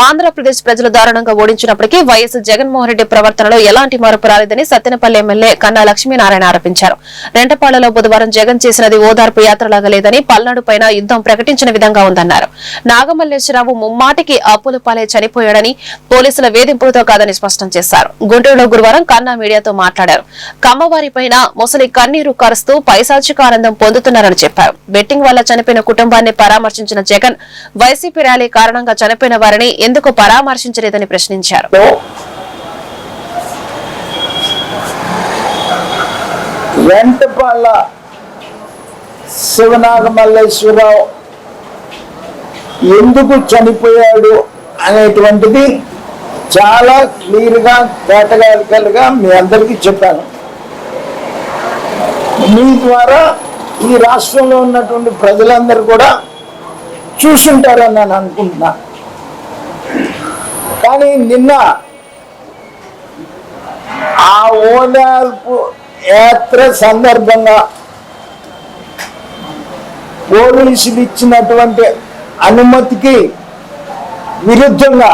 ఆంధ్రప్రదేశ్ ప్రజలు దారుణంగా ఓడించినప్పటికీ వైఎస్ జగన్మోహన్ రెడ్డి ప్రవర్తనలో ఎలాంటి మార్పు రాలేదని సత్తెనపల్లి ఎమ్మెల్యే కన్నా లక్ష్మీనారాయణ ఆరోపించారు. రెంటపాళ్ళలో బుధవారం జగన్ చేసినది ఓదార్పు యాత్రలాగా లేదని పల్నాడు పైన యుద్దం ప్రకటించిన విధంగా ఉందన్నారు. నాగమల్లేశ్వరరావు ముమ్మాటికి అప్పుల పాలే చనిపోయాడని పోలీసుల వేధింపులతో కాదని స్పష్టం చేశారు. గుంటూరులో గురువారం కన్నా మీడియాతో మాట్లాడారు. కమ్మవారిపైన ముసలి కన్నీరు కరుస్తూ పైశాచిక ఆనందం పొందుతున్నారని చెప్పారు. బెట్టింగ్ వల్ల చనిపోయిన కుటుంబాన్ని పరామర్శించిన జగన్ వైసీపీ ర్యాలీ కారణంగా చనిపోయిన వారిని ఎందుకు పరామర్శించలేదని ప్రశ్నించారు. లో శివనాగమల్లేశ్వరరావు ఎందుకు చనిపోయాడు అనేటువంటిది చాలా క్లియర్గా కేటగారికలుగా మీ అందరికీ చెప్పాను. మీ ద్వారా ఈ రాష్ట్రంలో ఉన్నటువంటి ప్రజలందరూ కూడా చూసుంటారని నేను అనుకుంటున్నా కానీ నిన్న ఆ ఓదార్పు యాత్ర సందర్భంగా పోలీసులు ఇచ్చినటువంటి అనుమతికి విరుద్ధంగా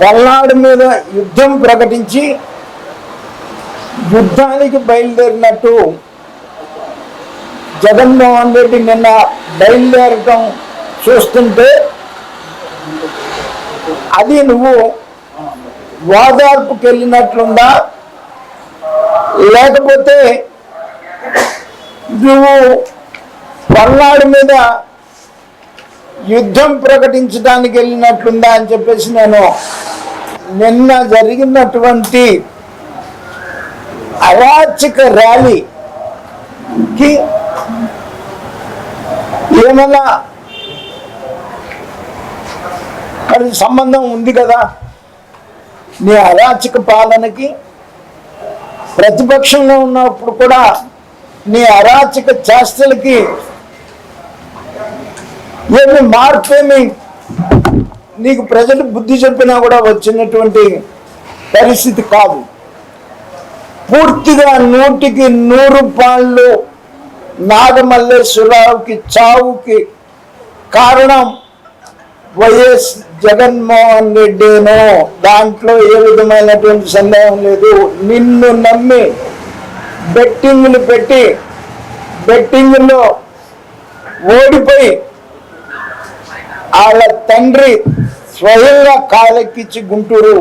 పల్నాడు మీద యుద్ధం ప్రకటించి యుద్ధానికి బయలుదేరినట్టు జగన్మోహన్ రెడ్డి నిన్న బయలుదేరటం చూస్తుంటే అది నువ్వు ఓదార్పుకి వెళ్ళినట్లుందా లేకపోతే నువ్వు పల్నాడు మీద యుద్ధం ప్రకటించడానికి వెళ్ళినట్లుందా అని చెప్పేసి నేను నిన్న జరిగినటువంటి అరాచక ర్యాలీకి ఏమన్నా మరి సంబంధం ఉంది కదా. నీ అరాచక పాలనకి ప్రతిపక్షంలో ఉన్నప్పుడు కూడా నీ అరాచక చేష్టలకి ఏమి మార్పేమి నీకు ప్రజలు బుద్ధి చెప్పినా కూడా వచ్చినటువంటి పరిస్థితి కాదు. పూర్తిగా నూటికి నూరు పాళ్ళు నాగమల్లేశ్వరరావుకి చావుకి కారణం వైఎస్ జగన్మోహన్ రెడ్డిను దాంట్లో ఏ విధమైనటువంటి సందేహం లేదు. నిన్ను నమ్మి బెట్టింగ్లు పెట్టి బెట్టింగ్లో ఓడిపోయి వాళ్ళ తండ్రి స్వయంగా కాలెక్కించి గుంటూరు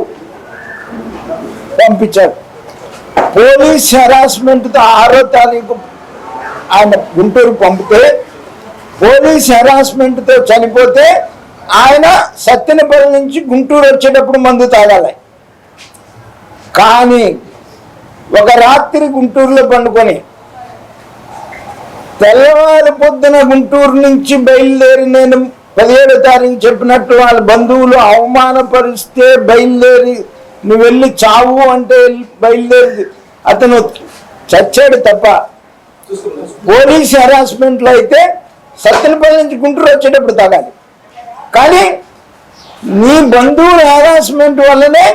పంపించారు. పోలీస్ హెరాస్మెంట్తో ఆరో తారీఖు ఆయన గుంటూరు పంపితే పోలీస్ హెరాస్మెంట్తో చనిపోతే ఆయన సత్తెనపల్లి నుంచి గుంటూరు వచ్చేటప్పుడు మందు తాగాలి. కానీ ఒక రాత్రి గుంటూరులో పండుకొని తెల్లవారి పొద్దున గుంటూరు నుంచి బయలుదేరి నేను పదిహేడో తారీఖు చెప్పినట్టు వాళ్ళ బంధువులు అవమానపరిస్తే బయలుదేరి నువ్వు వెళ్ళి చావు అంటే బయలుదేరి అతను చచ్చాడు తప్ప పోలీస్ హెరాస్మెంట్లో అయితే సత్తెనపల్లి నుంచి గుంటూరు వచ్చేటప్పుడు తాగాలి. కానీ నీ బంధువుల హెరాస్మెంట్ వల్లనే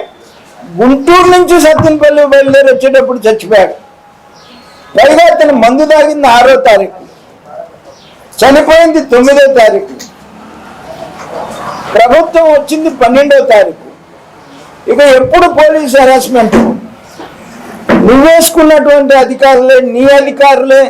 గుంటూరు నుంచి సత్తెనపల్లి బయలుదేరి వచ్చేటప్పుడు చచ్చిపోయాడు. పైగా అతను మందు తాగింది ఆరో తారీఖు. చనిపోయింది తొమ్మిదో తారీఖు. ప్రభుత్వం వచ్చింది పన్నెండో తారీఖు. ఇక ఎప్పుడు పోలీస్ హెరాస్మెంట్ నువ్వేసుకున్నటువంటి అధికారులే నీ అధికారులే